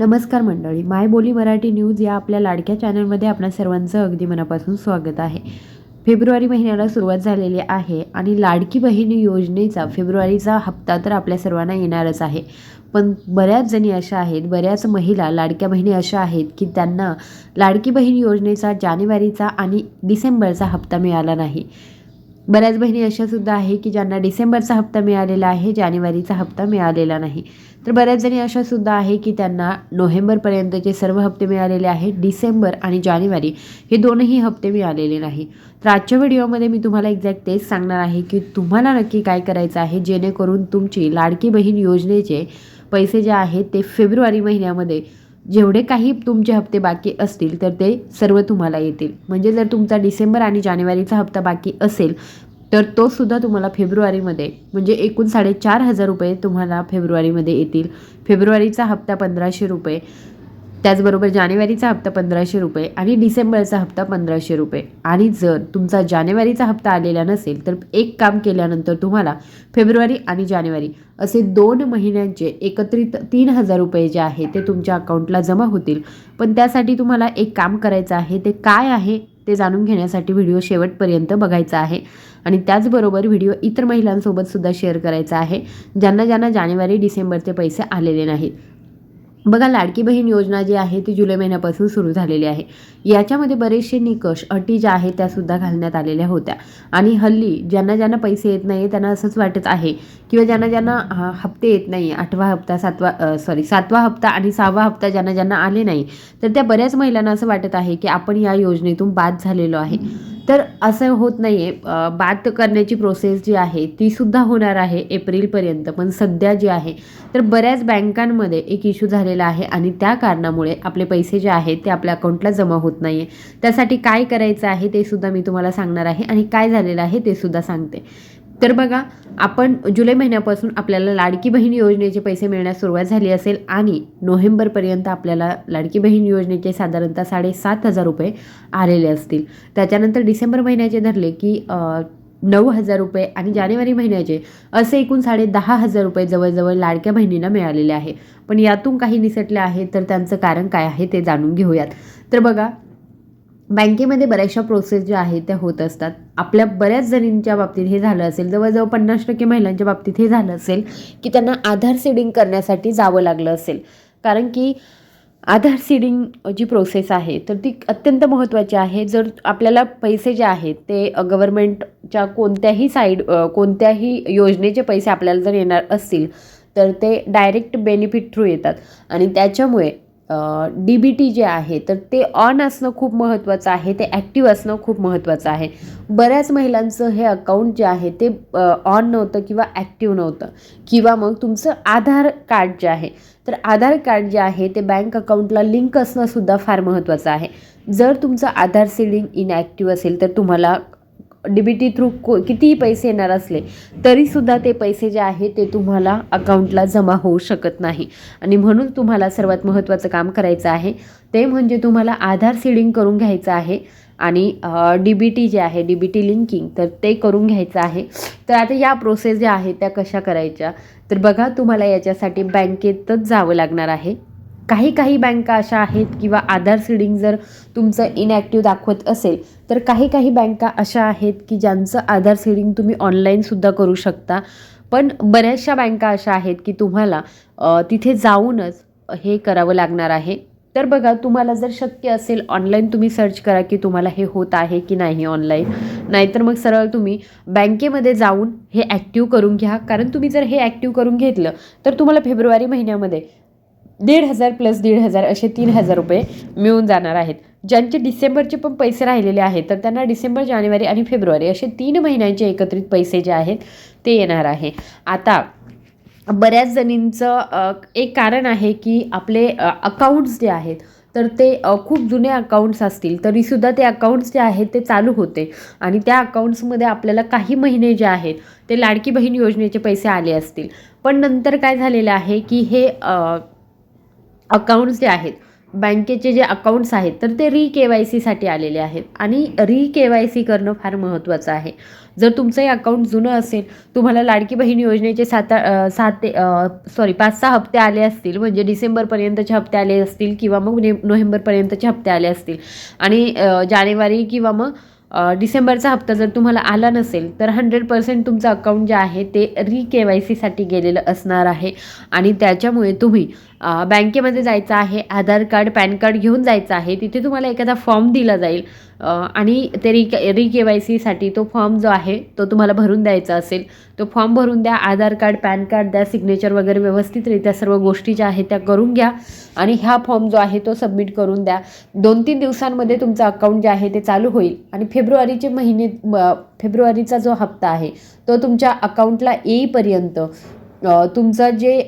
नमस्कार मंडळी माय बोली मराठी न्यूज या आपल्या लाडक्या चॅनलमध्ये आपल्या सर्वांचं अगदी मनापासून स्वागत आहे. फेब्रुवारी महिन्याला सुरुवात झालेली आहे आणि लाडकी बहीण योजनेचा फेब्रुवारीचा हप्ता तर आपल्या सर्वांना येणारच आहे. पण बऱ्याच जणी अशा आहेत बऱ्याच महिला लाडक्या बहिणी अशा आहेत की त्यांना लाडकी बहीण योजनेचा जानेवारीचा आणि डिसेंबरचा हप्ता मिळाला नाही. बऱ्याच बहिणी अशा सुद्धा आहे की ज्यांना डिसेंबरचा हप्ता मिळालेला आहे जानेवारीचा हप्ता मिळालेला नाही. तर बऱ्याच जणी अशा सुद्धा आहे की त्यांना नोव्हेंबरपर्यंतचे सर्व हप्ते मिळालेले आहेत डिसेंबर आणि जानेवारी हे दोनही हप्ते मिळालेले नाही. तर आजच्या व्हिडिओमध्ये मी तुम्हाला एक्झॅक्ट तेच सांगणार आहे की तुम्हाला नक्की काय करायचं आहे जेणेकरून तुमची लाडकी बहीण योजनेचे पैसे जे आहेत ते फेब्रुवारी महिन्यामध्ये जेवढे काही तुमचे हप्ते बाकी असतील तर ते सर्व तुम्हाला येतील. म्हणजे जर तुमचा डिसेंबर आणि जानेवारीचा हप्ता बाकी असेल तर तो सुद्धा तुम्हाला फेब्रुवारीमध्ये म्हणजे एकूण साडेचार हजार रुपये तुम्हाला फेब्रुवारीमध्ये येतील. फेब्रुवारीचा हप्ता पंधराशे रुपये. त्याचबरोबर जानेवारीचा हप्ता पंधराशे रुपये आणि डिसेंबरचा हप्ता पंधराशे रुपये. आणि जर तुमचा जानेवारीचा हप्ता आलेला नसेल तर एक काम केल्यानंतर तुम्हाला फेब्रुवारी आणि जानेवारी असे दोन महिन्यांचे एकत्रित तीन हजार रुपये जे आहे ते तुमच्या अकाउंटला जमा होतील. पण त्यासाठी तुम्हाला एक काम करायचं आहे ते काय आहे ते जाणून घेण्यासाठी व्हिडिओ शेवटपर्यंत बघायचा आहे. आणि त्याचबरोबर व्हिडिओ इतर महिलांसोबत सुद्धा शेअर करायचा आहे ज्यांना ज्यांना जानेवारी डिसेंबरचे पैसे आलेले नाहीत. बघा लाडकी बहीण योजना जी आहे ती जुलै महिन्यापासून सुरू झालेली आहे. याच्यामध्ये बरेचसे निकष अटी ज्या आहेत त्यासुद्धा घालण्यात आलेल्या होत्या. आणि हल्ली ज्यांना ज्यांना पैसे येत नाही त्यांना असंच वाटत आहे. किंवा ज्यांना ज्यांना हप्ते येत नाही आठवा हप्ता सातवा सॉरी सातवा हप्ता आणि सहावा हप्ता ज्यांना ज्यांना आले नाही तर त्या बऱ्याच महिलांना असं वाटत आहे की आपण या योजनेतून बाद झालेलो आहे. तर असं होत नाही आहे बात करण्याची प्रोसेस जी आहे ती सुद्धा होणार आहे एप्रिलपर्यंत पण सध्या जी आहे तर बऱ्याच बँकांमध्ये एक इश्यू झालेला आहे आणि त्या कारणामुळे आपले पैसे जे आहेत ते आपल्या अकाउंटला जमा होत नाही आहे त्यासाठी काय करायचं आहे ते सुद्धा मी तुम्हाला सांगणार आहे आणि काय झालेलं आहे ते सुद्धा सांगते. तर बघा आपण जुलै महिन्यापासून आपल्याला लाडकी बहीण योजनेचे पैसे मिळण्यास सुरुवात झाली असेल आणि नोव्हेंबरपर्यंत आपल्याला लाडकी बहीण योजनेचे साधारणतः साडेसात हजार रुपये आलेले असतील. त्याच्यानंतर डिसेंबर महिन्याचे धरले की नऊ हजार रुपये आणि जानेवारी महिन्याचे असे एकूण साडे दहा हजार रुपये जवळजवळ लाडक्या बहिणींना मिळालेले आहे. पण यातून काही निसटले आहे तर त्यांचं कारण काय आहे ते जाणून घेऊयात. तर बघा बँकेमध्ये बऱ्याचशा प्रोसेस ज्या आहेत त्या होत असतात. आपल्या बऱ्याच जणींच्या बाबतीत हे झालं असेल जवळजवळ पन्नास टक्के महिलांच्या बाबतीत हे झालं असेल की त्यांना आधार सीडिंग करण्यासाठी जावं लागलं असेल. कारण की आधार सीडिंग जी प्रोसेस आहे तर ती अत्यंत महत्त्वाची आहे. जर आपल्याला पैसे जे आहेत ते गव्हर्मेंटच्या कोणत्याही साईड कोणत्याही योजनेचे पैसे आपल्याला जर येणार असतील तर ते डायरेक्ट बेनिफिट थ्रू येतात. आणि त्याच्यामुळे डी बी टी जे आहे तर ते ऑन असणं खूप महत्त्वाचं आहे ते ॲक्टिव्ह असणं खूप महत्त्वाचं आहे. बऱ्याच महिलांचं हे अकाउंट जे आहे ते ऑन नव्हतं किंवा ॲक्टिव्ह नव्हतं. किंवा मग तुमचं आधार कार्ड जे आहे तर आधार कार्ड जे आहे ते बँक अकाउंटला लिंक असणं सुद्धा फार महत्त्वाचं आहे. जर तुमचं आधार सीडिंग इनॲक्टिव्ह असेल तर तुम्हाला डी बी टी थ्रू को कितीही पैसे येणार असले तरीसुद्धा ते पैसे जे आहे ते तुम्हाला अकाउंटला जमा होऊ शकत नाही. आणि म्हणून तुम्हाला सर्वात महत्त्वाचं काम करायचं आहे ते म्हणजे तुम्हाला आधार सीडिंग करून घ्यायचं आहे. आणि डी बी टी जे आहे डी बी टी लिंकिंग तर ते करून घ्यायचं आहे. तर आता या प्रोसेस ज्या आहेत त्या कशा करायच्या? तर बघा तुम्हाला याच्यासाठी बँकेतच जावं लागणार आहे. काही काही बँका अशा आहेत किंवा आधार सीडिंग जर तुमचं इनॲक्टिव्ह दाखवत असेल तर काही काही बँका अशा आहेत की ज्यांचं आधार सीडिंग तुम्ही ऑनलाईनसुद्धा करू शकता. पण बऱ्याचशा बँका अशा आहेत की तुम्हाला तिथे जाऊनच हे करावं लागणार आहे. तर बघा तुम्हाला जर शक्य असेल ऑनलाईन तुम्ही सर्च करा की तुम्हाला हे होत आहे की नाही ऑनलाईन नाहीतर मग सरळ तुम्ही बँकेमध्ये जाऊन हे ॲक्टिव्ह करून घ्या. कारण तुम्ही जर हे ॲक्टिव्ह करून घेतलं तर तुम्हाला फेब्रुवारी महिन्यामध्ये दीड हजार प्लस दीड हजार असे तीन हजार रुपये मिळून जाणार आहेत. ज्यांचे डिसेंबरचे पण पैसे राहिलेले आहेत तर त्यांना डिसेंबर जानेवारी आणि फेब्रुवारी असे तीन महिन्यांचे एकत्रित पैसे जे आहेत ते येणार आहे. आता बऱ्याच जणींचं एक कारण आहे की आपले अकाउंट्स जे आहेत तर ते खूप जुने अकाउंट्स असतील तरीसुद्धा ते अकाउंट्स जे आहेत ते चालू होते. आणि त्या अकाउंट्समध्ये आपल्याला काही महिने जे आहेत ते लाडकी बहीण योजनेचे पैसे आले असतील. पण नंतर काय झालेलं आहे की हे अकाउंट्स जे आहेत बँकेचे जे अकाउंट्स आहेत तर ते री के वाय सीसाठी आलेले आहेत. आणि री के वाय सी करणं फार महत्त्वाचं आहे. जर तुमचं हे अकाउंट जुनं असेल तुम्हाला लाडकी बहीण योजनेचे सात सात ते सॉरी पाच सहा हप्ते आले असतील म्हणजे डिसेंबरपर्यंतचे हप्ते आले असतील किंवा मग ने नोव्हेंबरपर्यंतचे हप्ते आले असतील आणि जानेवारी किंवा मग डिसेंबरचा हप्ता जर तुम्हाला आला नसेल तर हंड्रेड पर्सेंट तुमचं अकाउंट जे आहे ते री के वाय सीसाठी गेलेलं असणार आहे. आणि त्याच्यामुळे तुम्ही बँकेमध्ये जायचं आहे आधार कार्ड पॅन कार्ड घेऊन जायचं आहे तिथे तुम्हाला एखादा फॉर्म दिला जाईल. आणि ते री री के वाय सीसाठी तो फॉर्म जो आहे तो तुम्हाला भरून द्यायचा असेल. तो फॉर्म भरून द्या आधार कार्ड पॅन कार्ड द्या सिग्नेचर वगैरे व्यवस्थितरित्या सर्व गोष्टी ज्या आहेत त्या करून घ्या. आणि ह्या फॉर्म जो आहे तो सबमिट करून द्या. दोन तीन दिवसांमध्ये तुमचं अकाउंट जे आहे ते चालू होईल. आणि फेब्रुवारीचे महिने फेब्रुवारीचा जो हप्ता आहे तो तुमच्या अकाउंटला येईपर्यंत तुमचं जे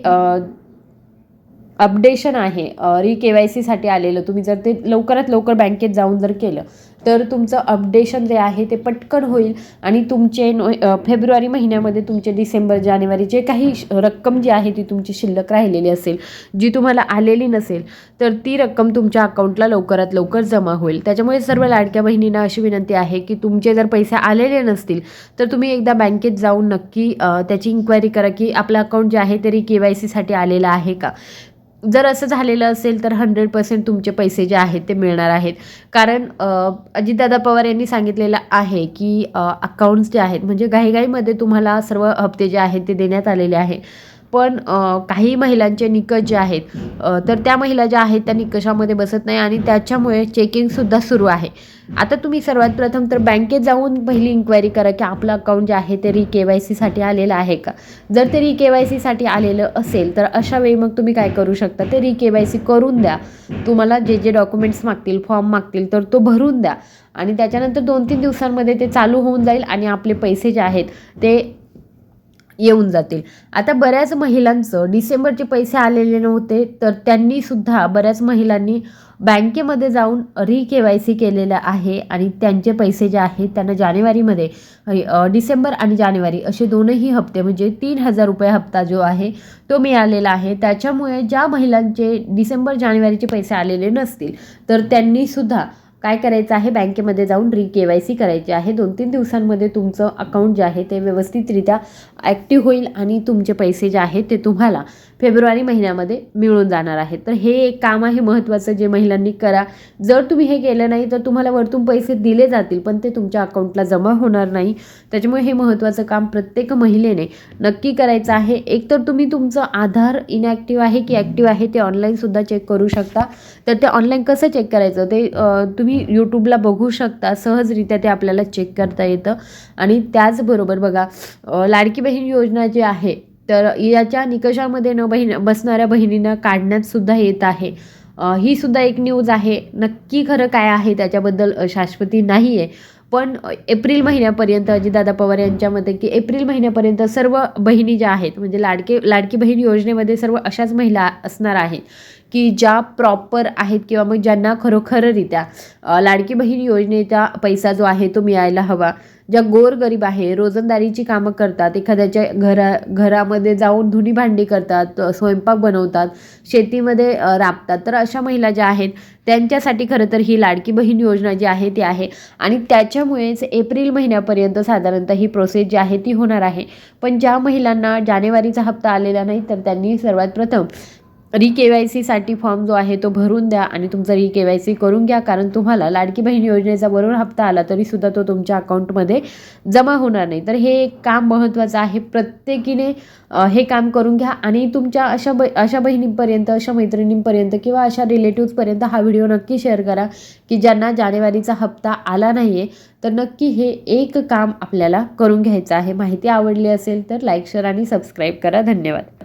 अपडेशन आहे री के वाय सीसाठी आलेलं तुम्ही जर ते लवकरात लवकर बँकेत जाऊन जर केलं तर तुमचं अपडेशन जे आहे ते पटकन होईल आणि तुमचे नो फेब्रुवारी महिन्यामध्ये तुमचे डिसेंबर जानेवारी जे काही श- रक्कम जी आहे ती तुमची शिल्लक राहिलेली असेल जी तुम्हाला आलेली नसेल तर ती रक्कम तुमच्या अकाउंटला लवकरात लवकर जमा होईल. त्याच्यामुळे सर्व लाडक्या बहिणींना अशी विनंती आहे की तुमचे जर पैसे आलेले नसतील तर तुम्ही एकदा बँकेत जाऊन नक्की त्याची इन्क्वायरी करा की आपलं अकाउंट जे आहे तरी के वाय सीसाठी आलेलं आहे का? जर असं झालेलं असेल तर हंड्रेड पर्सेंट तुमचे पैसे जे आहेत ते मिळणार आहेत. कारण अजितदादा पवार यांनी सांगितलेलं आहे की अकाउंट्स जे आहेत म्हणजे घाईघाईमध्ये तुम्हाला सर्व हप्ते जे आहेत ते देण्यात आलेले आहे. पण काही महिलांचे निकष जे आहेत तर त्या महिला ज्या आहेत त्या निकषामध्ये बसत नाही आणि त्याच्यामुळे चेकिंगसुद्धा सुरू आहे. आता तुम्ही सर्वात प्रथम तर बँकेत जाऊन पहिली इन्क्वायरी करा की आपलं अकाउंट जे आहे ते री के वाय सीसाठी आलेलं आहे का? जर ते री के वाय सीसाठी आलेलं असेल तर अशा वेळी मग तुम्ही काय करू शकता? ते री के वाय सी करून द्या. तुम्हाला जे जे डॉक्युमेंट्स मागतील फॉर्म मागतील तर तो भरून द्या. आणि त्याच्यानंतर दोन तीन दिवसांमध्ये ते चालू होऊन जाईल आणि आपले पैसे जे आहेत ते येऊन जातील. आता बऱ्याच महिलांचं डिसेंबरचे पैसे आलेले नव्हते तर त्यांनीसुद्धा बऱ्याच महिलांनी बँकेमध्ये जाऊन री के वाय सी केलेलं आहे आणि त्यांचे पैसे जे आहेत त्यांना जानेवारीमध्ये डिसेंबर आणि जानेवारी असे दोनही हप्ते म्हणजे तीन हजार रुपये हप्ता जो आहे तो मिळालेला आहे. त्याच्यामुळे ज्या महिलांचे डिसेंबर जानेवारीचे पैसे आलेले नसतील तर त्यांनीसुद्धा काय करायचं आहे? बँकेमध्ये जाऊन री के वाय सी करायची आहे. दोन तीन दिवसांमध्ये तुमचं अकाउंट जे आहे ते व्यवस्थितरित्या ॲक्टिव्ह होईल आणि तुमचे पैसे जे आहेत ते तुम्हाला फेब्रुवारी महिन्यामध्ये मिळून जाणार आहेत तर हे एक काम आहे महत्त्वाचं जे महिलांनी करा. जर तुम्ही हे केलं नाही तर तुम्हाला वरतून पैसे दिले जातील पण ते तुमच्या अकाउंटला जमा होणार नाही. त्याच्यामुळे हे महत्त्वाचं काम प्रत्येक महिलेने नक्की करायचं आहे. एकतर तुम्ही तुमचं आधार इनॲक्टिव्ह आहे की ॲक्टिव्ह आहे ते ऑनलाईनसुद्धा चेक करू शकता. तर ते ऑनलाईन कसं चेक करायचं? ते तुम्ही तुम्ही यूट्यूबला बघू शकता सहजरित्या ते आपल्याला चेक करता येतं. आणि त्याचबरोबर बघा लाडकी बहीण योजना जी आहे तर याच्या निकषामध्ये न बहीण बसणाऱ्या बहिणींना काढण्यात सुद्धा येत आहे. ही सुद्धा एक न्यूज आहे. नक्की खरं काय आहे त्याच्याबद्दल शाश्वती नाही आहे पण एप्रिल महिन्यापर्यंत अजितदादा पवार यांच्या मते की एप्रिल महिन्यापर्यंत सर्व बहिणी ज्या आहेत म्हणजे लाडके लाडकी बहीण योजनेमध्ये सर्व अशाच महिला असणार आहेत. की ज्या प्रॉपर आहेत किंवा मग ज्यांना खरोखररित्या लाडकी बहीण योजनेचा पैसा जो आहे तो मिळायला हवा. ज्या गोरगरीब आहे रोजंदारीची कामं करतात एखाद्याच्या घरा घरामध्ये जाऊन धुणी भांडी करतात स्वयंपाक बनवतात शेतीमध्ये राबतात तर अशा महिला ज्या आहेत त्यांच्यासाठी खरं तर ही लाडकी बहीण योजना जी आहे ती आहे. आणि त्याच्यामुळेच एप्रिल महिन्यापर्यंत साधारणतः ही प्रोसेस जी आहे ती होणार आहे. पण ज्या महिलांना जानेवारीचा हप्ता आलेला नाही तर त्यांनी सर्वात प्रथम री के वाय सीसाठी फॉर्म जो आहे तो भरून द्या आणि तुमचा री के वाय सी करून घ्या. कारण तुम्हाला लाडकी बहीण योजनेचा बरोबर हप्ता आला तरीसुद्धा तो तुमच्या अकाउंटमध्ये जमा होणार नाही. तर हे एक काम महत्त्वाचं आहे. प्रत्येकीने हे काम करून घ्या आणि तुमच्या अशा ब अशा बहिणींपर्यंत अशा मैत्रिणींपर्यंत किंवा अशा रिलेटिव्सपर्यंत हा व्हिडिओ नक्की शेअर करा की ज्यांना जानेवारीचा हप्ता आला नाही आहे तर नक्की हे एक काम आपल्याला करून घ्यायचं आहे. माहिती आवडली असेल तर लाईक शेअर आणि सबस्क्राईब करा. धन्यवाद.